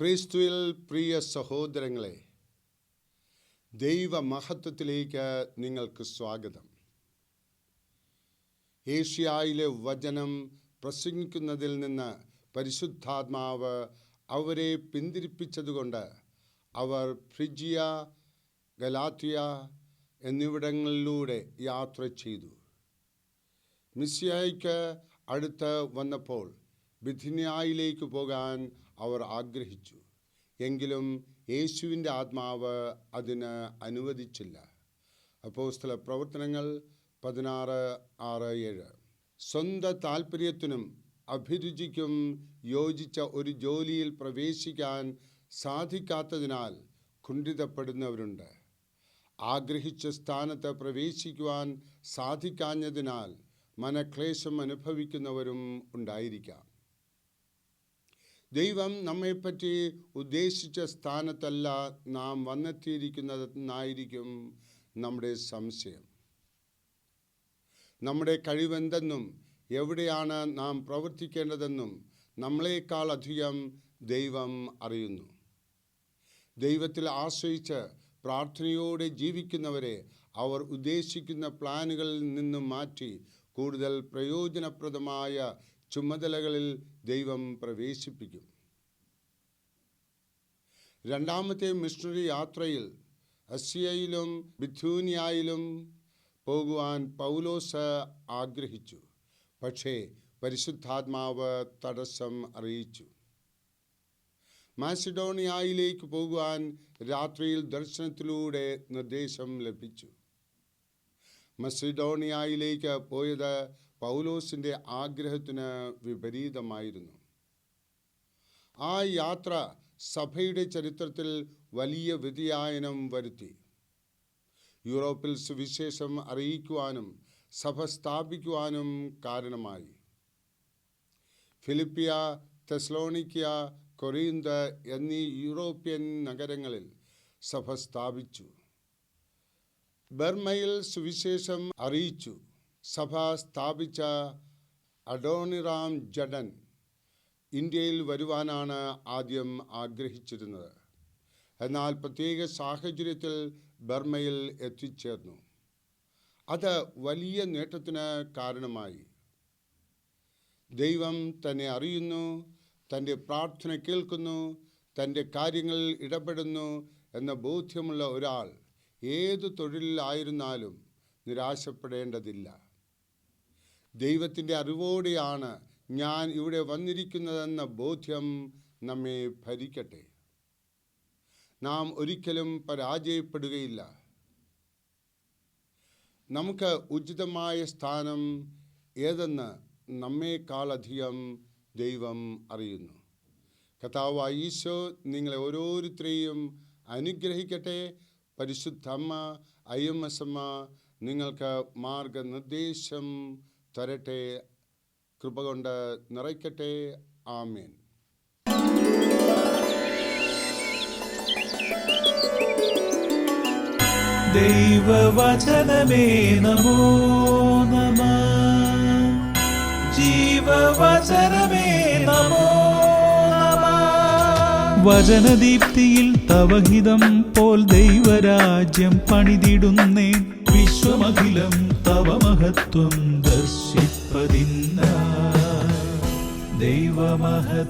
ക്രിസ്തുവിൽ പ്രിയ സഹോദരങ്ങളെ ദൈവമഹത്വത്തിലേക്ക് നിങ്ങൾക്ക് സ്വാഗതം. ഏഷ്യയിലെ വചനം പ്രസംഗിക്കുന്നതിൽ നിന്ന് പരിശുദ്ധാത്മാവ് അവരെ പിന്തിരിപ്പിച്ചതുകൊണ്ട് അവർ ഫ്രിജിയ ഗലാത്തിയ എന്നിവിടങ്ങളിലൂടെ യാത്ര ചെയ്തു. മിസ്സിയായിക്ക് അടുത്ത് വന്നപ്പോൾ ബിഥിനിയായിലേക്ക് പോകാൻ അവർ ആഗ്രഹിച്ചു. എങ്കിലും യേശുവിന്റെ ആത്മാവ് അതിന് അനുവദിച്ചില്ല. അപ്പോസ്തല പ്രവർത്തനങ്ങൾ പതിനാറ് ആറ് ഏഴ്. സ്വന്തം താല്പര്യത്തിനും അഭിരുചിക്കും യോജിച്ച ഒരു ജോലിയിൽ പ്രവേശിക്കാൻ സാധിക്കാത്തതിനാൽ കുണ്ഠിതപ്പെടുന്നവരുണ്ട്. ആഗ്രഹിച്ച സ്ഥാനത്ത് പ്രവേശിക്കുവാൻ സാധിക്കാഞ്ഞതിനാൽ മനക്ലേശം അനുഭവിക്കുന്നവരും ഉണ്ടായിരിക്കാം. ദൈവം നമ്മെപ്പറ്റി ഉദ്ദേശിച്ച സ്ഥാനത്തല്ല നാം വന്നെത്തിയിരിക്കുന്നതെന്നായിരിക്കും നമ്മുടെ സംശയം. നമ്മുടെ കഴിവെന്തെന്നും എവിടെയാണ് നാം പ്രവർത്തിക്കേണ്ടതെന്നും നമ്മളെക്കാൾ അധികം ദൈവം അറിയുന്നു. ദൈവത്തിൽ ആശ്രയിച്ച് പ്രാർത്ഥനയോടെ ജീവിക്കുന്നവരെ അവർ ഉദ്ദേശിക്കുന്ന പ്ലാനുകളിൽ നിന്നും മാറ്റി കൂടുതൽ പ്രയോജനപ്രദമായ ചുമതലകളിൽ ദൈവം പ്രവേശിപ്പിക്കും. രണ്ടാമത്തെ മിഷണറി യാത്രയിൽ അസിയയിലും ബിഥൂനിയായിലും പോകുവാൻ പൗലോസ് ആഗ്രഹിച്ചു. പക്ഷേ പരിശുദ്ധാത്മാവ് തടസ്സം അറിയിച്ചു. മാസിഡോണിയയിലേക്ക് പോകുവാൻ രാത്രിയിൽ ദർശനത്തിലൂടെ നിർദ്ദേശം ലഭിച്ചു. മസിഡോണിയയിലേക്ക് പോയത് പൗലോസിന്റെ ആഗ്രഹത്തിന് വിപരീതമായിരുന്നു. ആ യാത്ര സഭയുടെ ചരിത്രത്തിൽ വലിയ വ്യതിയാനം വരുത്തി. യൂറോപ്പിൽ സുവിശേഷം അറിയിക്കുവാനും സഭ സ്ഥാപിക്കുവാനും കാരണമായി. ഫിലിപ്പിയ തെസ്ലോണിക്കിയ കൊറീന്ത് എന്നീ യൂറോപ്യൻ നഗരങ്ങളിൽ സഭ സ്ഥാപിച്ചു. ബർമയിൽ സുവിശേഷം അറിയിച്ചു. സഭ സ്ഥാപിച്ച അഡോണിറാം ജഡൻ ഇന്ത്യയിൽ വരുവാനാണ് ആദ്യം ആഗ്രഹിച്ചിരുന്നത്. എന്നാൽ പ്രത്യേക സാഹചര്യത്തിൽ ബർമയിൽ എത്തിച്ചേർന്നു. അത് വലിയ നേട്ടത്തിന് കാരണമായി. ദൈവം തന്നെ അറിയുന്നു തന്റെ പ്രാർത്ഥന കേൾക്കുന്നു തന്റെ കാര്യങ്ങളിൽ ഇടപെടുന്നു എന്ന ബോധ്യമുള്ള ഒരാൾ ഏത് തൊഴിലിലായിരുന്നാലും നിരാശപ്പെടേണ്ടതില്ല. ദൈവത്തിന്റെ അറിവോടെയാണ് ഞാൻ ഇവിടെ വന്നിരിക്കുന്നതെന്ന ബോധ്യം നമ്മെ ഭരിക്കട്ടെ. നാം ഒരിക്കലും പരാജയപ്പെടുകയില്ല. നമുക്ക് ഉചിതമായ സ്ഥാനം ഏതെന്ന് നമ്മേക്കാളധികം ദൈവം അറിയുന്നു. കഥാവ് ഈശോ നിങ്ങളെ ഓരോരുത്തരെയും അനുഗ്രഹിക്കട്ടെ. പരിശുദ്ധമ്മ അയ്യമ്മസമ്മ നിങ്ങൾക്ക് മാർഗനിർദ്ദേശം തരട്ടെ കൃപ കൊണ്ട് നിറയ്ക്കട്ടെ. ആമേൻ. ദൈവവചനമേ നമോ നമ. ജീവവചനമേ നമോ നമ. വചനദീപ്തിയിൽ തവഹിതം പോൽ ദൈവരാജ്യം പണിതിടുന്നേ. വിശ്വമഖിലം തവ മഹത്വം ദർശിപ്പതിന്ന ദൈവമഹത്വത്തിലേക്ക്